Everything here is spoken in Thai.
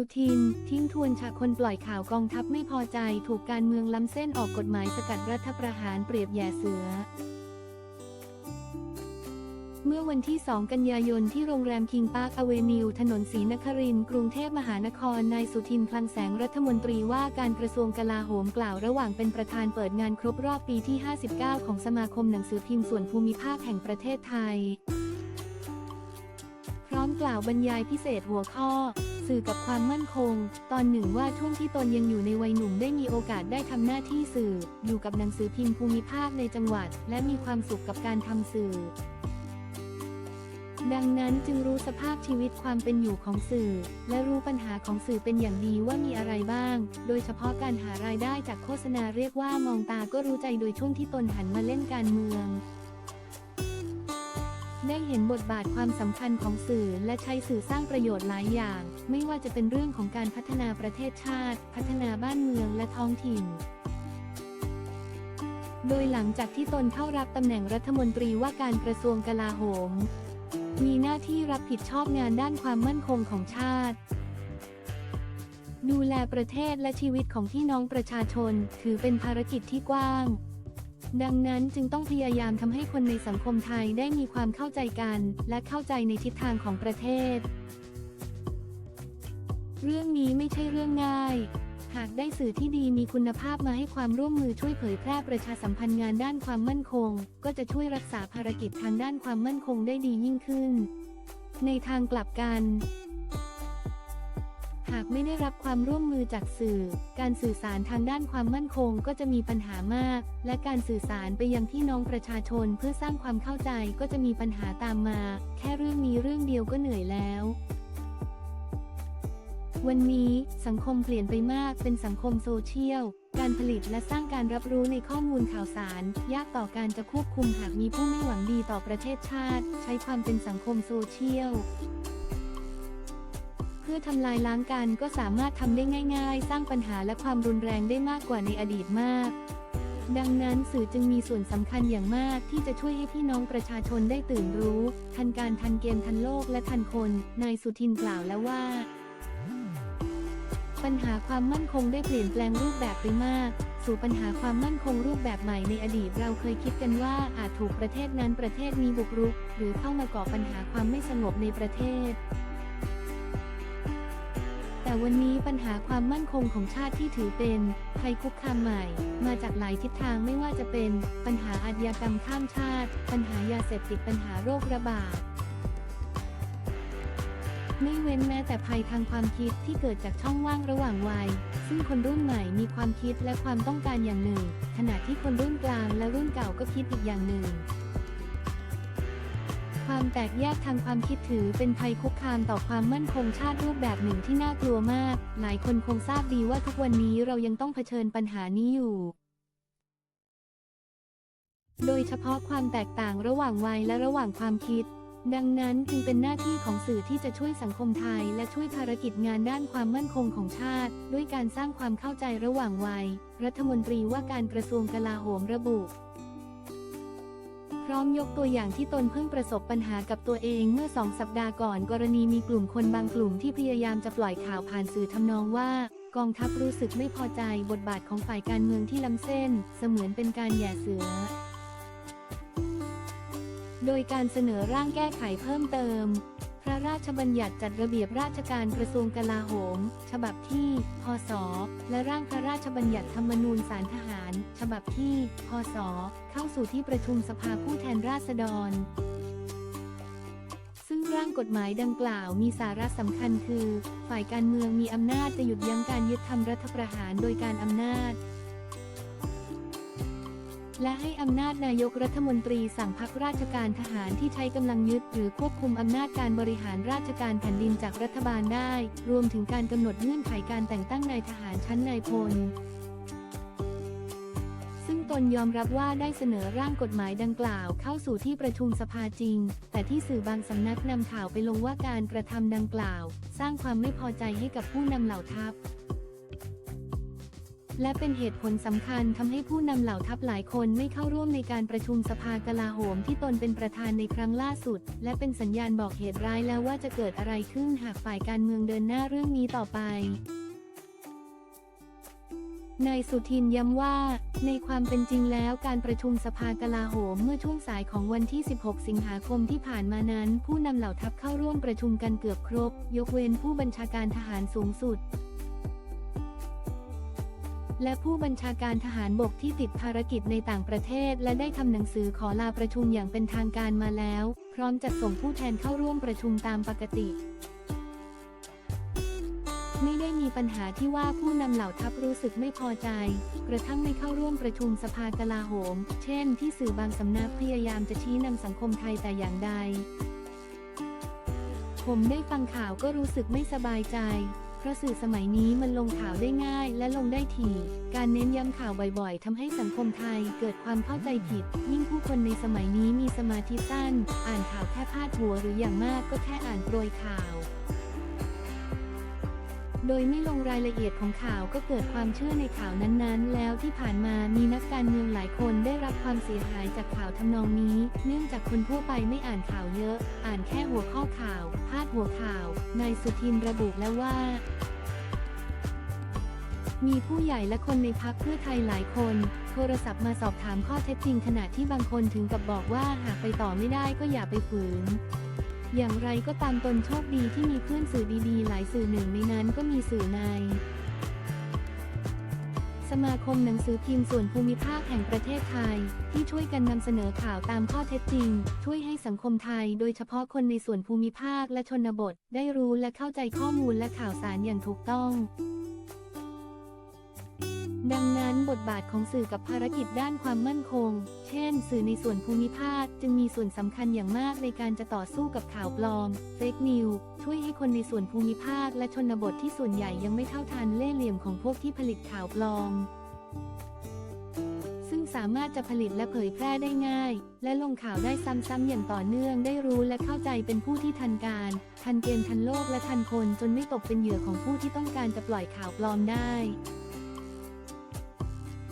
สุทิน ทิ้งทวนฉากคนปล่อยข่าวกองทัพไม่พอใจ ถูกการเมืองล้ำเส้นออกกฎหมายสกัดรัฐประหารเปรียบแย่เสือ เมื่อวันที่ 2 กันยายนที่โรงแรมคิงพาร์คอเวนิว ถนนศรีนครินทร์กรุงเทพมหานคร นายสุทินคลังแสงรัฐมนตรีว่าการกระทรวงกลาโหมกล่าวระหว่างเป็นประธานเปิดงานครบรอบปีที่ 59 ของสมาคมหนังสือพิมพ์ส่วนภูมิภาคแห่งประเทศไทย มกล่าวบรรยายพิเศษหัวข้อ สื่อกับความมั่นคง ตอนหนึ่งว่าช่วงที่ตนยังอยู่ในวัยหนุ่มได้มีโอกาสได้ทำหน้าที่สื่อ อยู่กับหนังสือพิมพ์ภูมิภาคในจังหวัด และมีความสุขกับการทำสื่อดังนั้นจึงรู้สภาพชีวิตความเป็นอยู่ของสื่อ และรู้ปัญหาของสื่อเป็นอย่างดีว่ามีอะไรบ้าง โดยเฉพาะการหารายได้จากโฆษณาเรียกว่ามองตาก็รู้ใจโดยช่วงที่ตนหันมาเล่นการเมือง ได้เห็นบทบาทความสำคัญของสื่อและใช้สื่อสร้างประโยชน์หลายอย่าง ไม่ว่าจะเป็นเรื่องของการพัฒนาประเทศชาติ พัฒนาบ้านเมืองและท้องถิ่น โดยหลังจากที่ตนเข้ารับตำแหน่งรัฐมนตรีว่าการกระทรวงกลาโหม มีหน้าที่รับผิดชอบงานด้านความมั่นคงของชาติ ดูแลประเทศและชีวิตของพี่น้องประชาชน ถือเป็นภารกิจที่กว้าง ดังนั้นจึงต้องพยายามทำให้คนในสังคมไทยได้มีความเข้าใจกัน และเข้าใจในทิศทางของประเทศ เรื่องนี้ไม่ใช่เรื่องง่าย หากได้สื่อที่ดีมีคุณภาพมาให้ความร่วมมือช่วยเผยแพร่ประชาสัมพันธ์งานด้านความมั่นคง ก็จะช่วยรักษาภารกิจทางด้านความมั่นคงได้ดียิ่งขึ้น ในทางกลับกัน หากไม่ได้รับความร่วมมือจากสื่อ การสื่อสารทางด้านความมั่นคงก็จะมีปัญหามาก และการสื่อสารไปยังพี่น้องประชาชนเพื่อสร้างความเข้าใจก็จะมีปัญหาตามมา แค่เรื่องนี้เรื่องเดียวก็เหนื่อยแล้ววันนี้สังคมเปลี่ยนไปมากเป็นสังคมโซเชียล การผลิตและสร้างการรับรู้ในข้อมูลข่าวสาร ยากต่อการจะควบคุมหากมีผู้ไม่หวังดีต่อประเทศชาติ ใช้ความเป็นสังคมโซเชียล พื่อทำลายล้างกันก็สามารถทำได้ง่าย ๆ สร้างปัญหาและความรุนแรงได้มากกว่าในอดีตมาก ดังนั้นสื่อจึงมีส่วนสำคัญอย่างมากที่จะช่วยให้พี่น้องประชาชนได้ตื่นรู้ ทันการทันเกมทันโลกและทันคน นายสุทินกล่าวแล้วว่าปัญหาความมั่นคงได้เปลี่ยนแปลงรูปแบบไปมาก สู่ปัญหาความมั่นคงรูปแบบใหม่ในอดีตเราเคยคิดกันว่าอาจถูกประเทศนั้นประเทศนี้บุกรุก หรือเข้ามาก่อปัญหาความไม่สงบในประเทศ วันนี้ปัญหาความมั่นคงของชาติที่ถือเป็นภัยคุกคามใหม่ มาจากหลายทิศทางไม่ว่าจะเป็น ปัญหาอาชญากรรมข้ามชาติ ปัญหายาเสพติดปัญหาโรคระบาดไม่เว้นแม้แต่ภัยทางความคิดที่เกิดจากช่องว่างระหว่างวัย ซึ่งคนรุ่นใหม่มีความคิดและความต้องการอย่างหนึ่ง ขณะที่คนรุ่นกลางและรุ่นเก่าก็คิดอีกอย่างหนึ่ง ความแตกแยกทางความคิดถือเป็นภัยคุกคามต่อความมั่นคงชาติรูปแบบหนึ่งที่น่ากลัวมาก หลายคนคงทราบดีว่าทุกวันนี้เรายังต้องเผชิญปัญหานี้อยู่ โดยเฉพาะความแตกต่างระหว่างวัยและระหว่างความคิด ดังนั้นจึงเป็นหน้าที่ของสื่อที่จะช่วยสังคมไทย และช่วยภารกิจงานด้านความมั่นคงของชาติ ด้วยการสร้างความเข้าใจระหว่างวัย รัฐมนตรีว่าการกระทรวงกลาโหมระบุ พร้อมยกตัวอย่างที่ตนเพิ่งประสบปัญหากับตัวเองเมื่อสองสัปดาห์ก่อน กรณีมีกลุ่มคนบางกลุ่มที่พยายามจะปล่อยข่าวผ่านสื่อทำนองว่า กองทัพรู้สึกไม่พอใจบทบาทของฝ่ายการเมืองที่ล้ำเส้น เสมือนเป็นการแย่เสือ โดยการเสนอร่างแก้ไขเพิ่มเติม ระราชบัญญัติจัดระเบียบราชการกระทรวงกลาโหม ฉบับที่ พศ และร่างพระราชบัญญัติธรรมนูญสารทหาร ฉบับที่ พศ เข้าสู่ที่ประชุมสภาผู้แทนราษฎร ซึ่งร่างกฎหมายดังกล่าวมีสาระสำคัญคือ ฝ่ายการเมืองมีอำนาจจะหยุดยั้งการยึดทำรัฐประหารโดยการอำนาจ และให้อำนาจนายกรัฐมนตรีสั่งพักราชการทหารที่ใช้กำลังยึดหรือควบคุมอำนาจการบริหารราชการแผ่นดินจากรัฐบาลได้ รวมถึงการกำหนดเงื่อนไขการแต่งตั้งนายทหารชั้นนายพลซึ่งตนยอมรับว่าได้เสนอร่างกฎหมายดังกล่าวเข้าสู่ที่ประชุมสภาจริง แต่ที่สื่อบางสำนักนำข่าวไปลงว่าการกระทำดังกล่าว สร้างความไม่พอใจให้กับผู้นำเหล่าทัพ และเป็นเหตุผลสำคัญทำให้ผู้นำเหล่าทัพหลายคนไม่เข้าร่วมในการประชุมสภากลาโหมที่ตนเป็นประธานในครั้งล่าสุด และเป็นสัญญาณบอกเหตุร้ายแล้วว่าจะเกิดอะไรขึ้นหากฝ่ายการเมืองเดินหน้าเรื่องนี้ต่อไปนายสุทินย้ำว่า ในความเป็นจริงแล้วการประชุมสภากลาโหมเมื่อช่วงสายของวันที่ 16 สิงหาคมที่ผ่านมานั้น ผู้นำเหล่าทัพเข้าร่วมประชุมกันเกือบครบ ยกเว้นผู้บัญชาการทหารสูงสุด และผู้บัญชาการทหารบกที่ติดภารกิจในต่างประเทศ และได้ทำหนังสือขอลาประชุมอย่างเป็นทางการมาแล้ว พร้อมจัดส่งผู้แทนเข้าร่วมประชุมตามปกติ ไม่ได้มีปัญหาที่ว่าผู้นำเหล่าทัพรู้สึกไม่พอใจ กระทั่งไม่เข้าร่วมประชุมสภากลาโหม เช่น ที่สื่อบางสำนักพยายามจะชี้นำสังคมไทยแต่อย่างใดผมได้ฟังข่าวก็รู้สึกไม่สบายใจ ราะสื่อสมัยนี้มันลงข่าวได้ง่าย และลงได้ถี่ การเน้นย้ำข่าวบ่อยๆทำให้สังคมไทยเกิดความเข้าใจผิด ยิ่งผู้คนในสมัยนี้มีสมาธิสั้น อ่านข่าวแค่พาดหัวหรืออย่างมากก็แค่อ่านโปรยข่าว โดยไม่ลงรายละเอียดของข่าวก็เกิดความเชื่อในข่าวนั้นๆ แล้วที่ผ่านมามีนักการเมืองหลายคนได้รับความเสียหายจากข่าวทำนองนี้ เนื่องจากคนทั่วไปไม่อ่านข่าวเยอะ อ่านแค่หัวข้อข่าว พาดหัวข่าวนายสุทินระบุแล้วว่ามีผู้ใหญ่และคนในพักเพื่อไทยหลายคน โทรศัพท์มาสอบถามข้อเท็จจริงขณะที่บางคนถึงกับบอกว่าหากไปต่อไม่ได้ก็อย่าไปฝืน อย่างไรก็ตามตนโชคดีที่มีเพื่อนสื่อดีๆ หลายสื่อหนึ่งในนั้นก็มีสื่อใน สมาคมหนังสือพิมพ์ส่วนภูมิภาคแห่งประเทศไทย ที่ช่วยกันนำเสนอข่าวตามข้อเท็จจริง ช่วยให้สังคมไทย โดยเฉพาะคนในส่วนภูมิภาคและชนบท ได้รู้และเข้าใจข้อมูลและข่าวสารอย่างถูกต้อง ดังนั้นบทบาทของสื่อกับภารกิจด้านความมั่นคง เช่น สื่อในส่วนภูมิภาคจึงมีส่วนสำคัญอย่างมากในการจะต่อสู้กับข่าวปลอม เฟกนิว ช่วยให้คนในส่วนภูมิภาคและชนบทที่ส่วนใหญ่ยังไม่เท่าทันเล่ห์เหลี่ยมของพวกที่ผลิตข่าวปลอม ซึ่งสามารถจะผลิตและเผยแพร่ได้ง่าย และลงข่าวได้ซ้ำๆอย่างต่อเนื่องได้รู้และเข้าใจเป็นผู้ที่ทันการ ทันเกมทันโลกและทันคนจนไม่ตกเป็นเหยื่อของผู้ที่ต้องการจะปล่อยข่าวปลอมได้